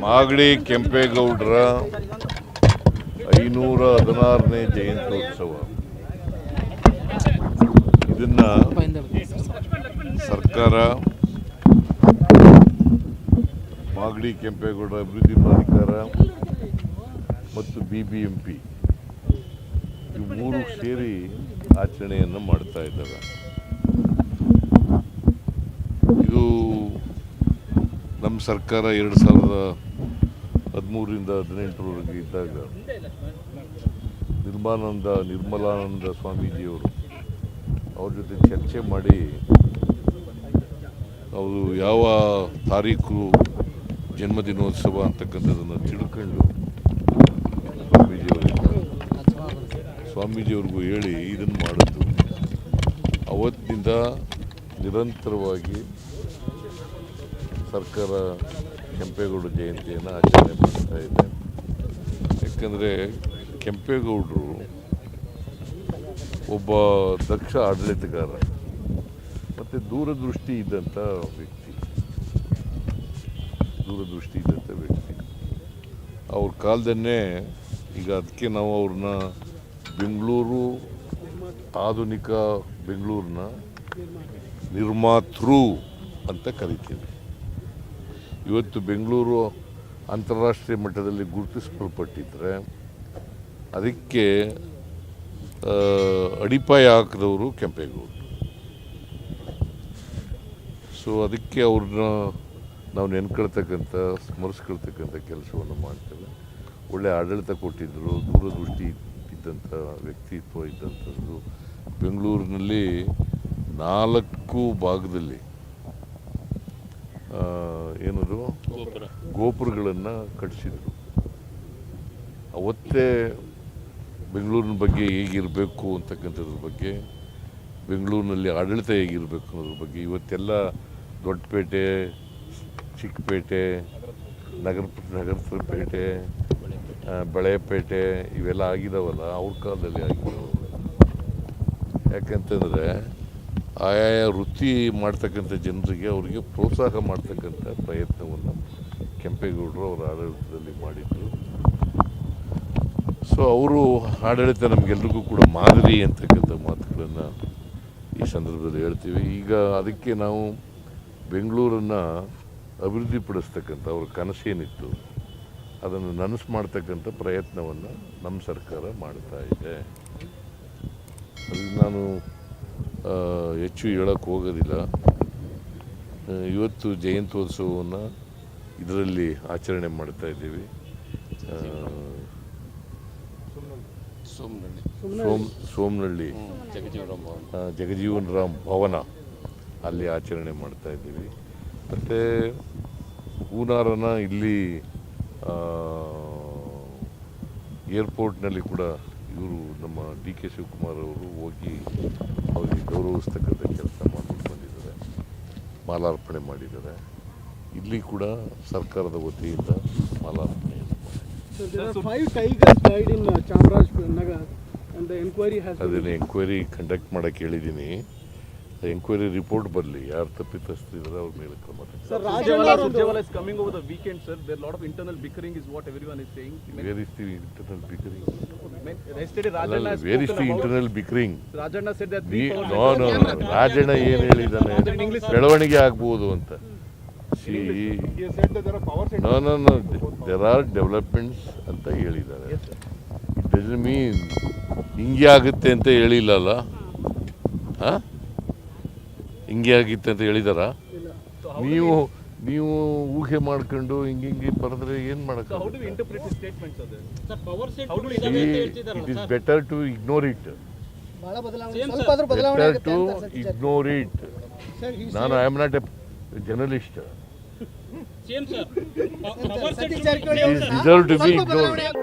ಮಾಗಡಿ ಕೆಂಪೇಗೌಡರ ಐನೂರ ಹದಿನಾರನೇ ಜಯಂತ್ಯೋತ್ಸವ. ಇದನ್ನ ಸರ್ಕಾರ ಮಾಗಡಿ ಕೆಂಪೇಗೌಡ ಅಭಿವೃದ್ಧಿ ಪ್ರಾಧಿಕಾರ ಮತ್ತು ಬಿ ಬಿ ಎಂ ಪಿ ಇವು ಮೂರು ಸೇರಿ ಆಚರಣೆಯನ್ನು ಮಾಡ್ತಾ ಇದ್ದಾರೆ. ಇದು ನಮ್ಮ ಸರ್ಕಾರ ಎರಡು ಸಾವಿರದ ಹದಿಮೂರರಿಂದ ಹದಿನೆಂಟರವರೆಗೆ ಇದ್ದಾಗ ನಿರ್ಮಾನಂದ ನಿರ್ಮಲಾನಂದ ಸ್ವಾಮೀಜಿಯವರು ಅವ್ರ ಜೊತೆ ಚರ್ಚೆ ಮಾಡಿ ಅವರು ಯಾವ ತಾರೀಕು ಜನ್ಮದಿನೋತ್ಸವ ಅಂತಕ್ಕಂಥದ್ದನ್ನು ತಿಳ್ಕೊಂಡು ಸ್ವಾಮೀಜಿಯವರಿಗೆ ಸ್ವಾಮೀಜಿಯವ್ರಿಗೂ ಹೇಳಿ ಇದನ್ನು ಮಾಡಿದ್ದು. ಅವತ್ತಿನಿಂದ ನಿರಂತರವಾಗಿ ಸರ್ಕಾರ ಕೆಂಪೇಗೌಡ ಜಯಂತಿಯನ್ನು ಆಚರಣೆ ಮಾಡ್ತಾ ಇದೆ. ಯಾಕಂದರೆ ಕೆಂಪೇಗೌಡರು ಒಬ್ಬ ದಕ್ಷ ಆಡಳಿತಗಾರ, ಮತ್ತು ದೂರದೃಷ್ಟಿ ಇದ್ದಂಥ ವ್ಯಕ್ತಿ, ದೂರದೃಷ್ಟಿ ಇದ್ದಂಥ ವ್ಯಕ್ತಿ. ಅವ್ರ ಕಾಲದನ್ನೇ ಈಗ ಅದಕ್ಕೆ ನಾವು ಅವ್ರನ್ನ ಬೆಂಗಳೂರು ಆಧುನಿಕ ಬೆಂಗಳೂರನ್ನ ನಿರ್ಮಾತೃ ಅಂತ ಕರಿತೀವಿ. ಇವತ್ತು ಬೆಂಗಳೂರು ಅಂತಾರಾಷ್ಟ್ರೀಯ ಮಟ್ಟದಲ್ಲಿ ಗುರುತಿಸಲ್ಪಟ್ಟಿದ್ರೆ ಅದಕ್ಕೆ ಅಡಿಪಾಯ ಹಾಕಿದವರು ಕೆಂಪೇಗೌಡರು. ಸೊ ಅದಕ್ಕೆ ಅವ್ರನ್ನ ನಾವು ನೆನ್ಕೊಳ್ತಕ್ಕಂಥ, ಸ್ಮರಿಸ್ಕೊಳ್ತಕ್ಕಂಥ ಕೆಲಸವನ್ನು ಮಾಡ್ತೇವೆ. ಒಳ್ಳೆ ಆಡಳಿತ ಕೊಟ್ಟಿದ್ದರು ದೂರದೃಷ್ಟಿ ಇದ್ದಂಥ ವ್ಯಕ್ತಿತ್ವ ಇದ್ದಂಥದ್ದು ಬೆಂಗಳೂರಿನಲ್ಲಿ ನಾಲ್ಕು ಭಾಗದಲ್ಲಿ ಏನದು ಗೋಪುರಗಳನ್ನು ಕಟ್ಟಿಸಿದರು. ಅವತ್ತೇ ಬೆಂಗಳೂರಿನ ಬಗ್ಗೆ ಹೇಗಿರಬೇಕು ಅಂತಕ್ಕಂಥದ್ರ ಬಗ್ಗೆ ಬೆಂಗಳೂರಿನಲ್ಲಿ ಆಡಳಿತ ಹೇಗಿರಬೇಕು ಅನ್ನೋದ್ರ ಬಗ್ಗೆ ಇವತ್ತೆಲ್ಲ ದೊಡ್ಡಪೇಟೆ ಚಿಕ್ಕಪೇಟೆ ನಗರ ನಗರ ಪೇಟೆ ಆ, ಬಳೆಪೇಟೆ ಇವೆಲ್ಲ ಆಗಿದಾವಲ್ಲ ಅವ್ರ ಕಾಲದಲ್ಲಿ ಆಗಿದಾವಲ್ಲ ಯಾಕಂತಂದರೆ ಆಯಾಯ ವೃತ್ತಿ ಮಾಡ್ತಕ್ಕಂಥ ಜನರಿಗೆ ಅವರಿಗೆ ಪ್ರೋತ್ಸಾಹ ಮಾಡ್ತಕ್ಕಂಥ ಪ್ರಯತ್ನವನ್ನು ಕೆಂಪೇಗೌಡರು ಅವರ ಆಡಳಿತದಲ್ಲಿ ಮಾಡಿದ್ರು. ಸೊ ಅವರು ಆಡಳಿತ ನಮಗೆಲ್ರಿಗೂ ಕೂಡ ಮಾದರಿ ಅಂತಕ್ಕಂಥ ಮಾತುಗಳನ್ನು ಈ ಸಂದರ್ಭದಲ್ಲಿ ಹೇಳ್ತೀವಿ. ಈಗ ಅದಕ್ಕೆ ನಾವು ಬೆಂಗಳೂರನ್ನು ಅಭಿವೃದ್ಧಿಪಡಿಸ್ತಕ್ಕಂಥ ಅವ್ರ ಕನಸೇನಿತ್ತು, ಅದನ್ನು ನನಸು ಮಾಡ್ತಕ್ಕಂಥ ಪ್ರಯತ್ನವನ್ನು ನಮ್ಮ ಸರ್ಕಾರ ಮಾಡ್ತಾ ಇದೆ. ಅದಕ್ಕೆ ನಾನು ಹೆಚ್ಚು ಹೇಳಕ್ಕೆ ಹೋಗೋದಿಲ್ಲ. ಇವತ್ತು ಜಯಂತ್ಯೋತ್ಸವವನ್ನು ಇದರಲ್ಲಿ ಆಚರಣೆ ಮಾಡ್ತಾ ಇದ್ದೀವಿ. ಸೋಮ್ ಸೋಮನಹಳ್ಳಿ. ಜಗಜೀವನ್ ರಾಮ್ ಭವನ ಅಲ್ಲಿ ಆಚರಣೆ ಮಾಡ್ತಾ ಇದ್ದೀವಿ. ಮತ್ತು ಹೂನಾರನ ಇಲ್ಲಿ ಏರ್ಪೋರ್ಟ್ನಲ್ಲಿ ಕೂಡ ಇವರು ನಮ್ಮ ಡಿ ಕೆ ಶಿವಕುಮಾರ್ ಅವರು ಹೋಗಿ ಅವರಿಗೆ ಗೌರವಿಸ್ತಕ್ಕಂಥ ಕೆಲಸ ಮಾಡ್ಕೊಂಡು ಬಂದಿದ್ದಾರೆ. ಮಾಲಾರ್ಪಣೆ ಮಾಡಿದ್ದಾರೆ. ಇಲ್ಲಿ ಕೂಡ ಸರ್ಕಾರದ ವತಿಯಿಂದ been... ಅದನ್ನು ಎಂಕ್ವೈರಿ ಕಂಡಕ್ಟ್ ಮಾಡಕ್ಕೆ ಹೇಳಿದ್ದೀನಿ ಎಂಕ್ವೈರಿ ರಿಪೋರ್ಟ್ ಬರಲಿ. ಯಾರು ತಪ್ಪಿತಸ್ತಿದ್ರೆ ಅವ್ರ ಮೇಲೆ ಕ್ರಮ internal Sir, where. Internal bickering no no Rajanna ಏನು ಹೇಳಿದಾನೆ ಬೆಳವಣಿಗೆ ಆಗ್ಬೋದು ಅಂತ see no no no there are developments ಅಂತ ಹೇಳಿದ್ದಾರೆ ಇಟ್ ಡಸ್ ಮೀನ್ ಹಿಂಗೆ ಆಗುತ್ತೆ ಅಂತ ಹೇಳಿಲ್ಲಲ್ಲ ಹಾಂ ಹಿಂಗೆ ಆಗಿತ್ತೆ ಅಂತ ಹೇಳಿದಾರ ನೀವು ನೀವು ಊಹೆ ಮಾಡ್ಕೊಂಡು ಹಿಂಗೆ ಹಿಂಗೆ ಬರೆದ್ರೆ ಏನು we it is better to ignore it ಸ್ವಲ್ಪ ಆದ್ರೂ ಬದಲಾವಣೆ ಬೆಟರ್ ಆಗುತ್ತೆ ಟು ಇಗ್ನೋರ್ ಇಟ್ ನಾನು I am not a journalist deserve to be He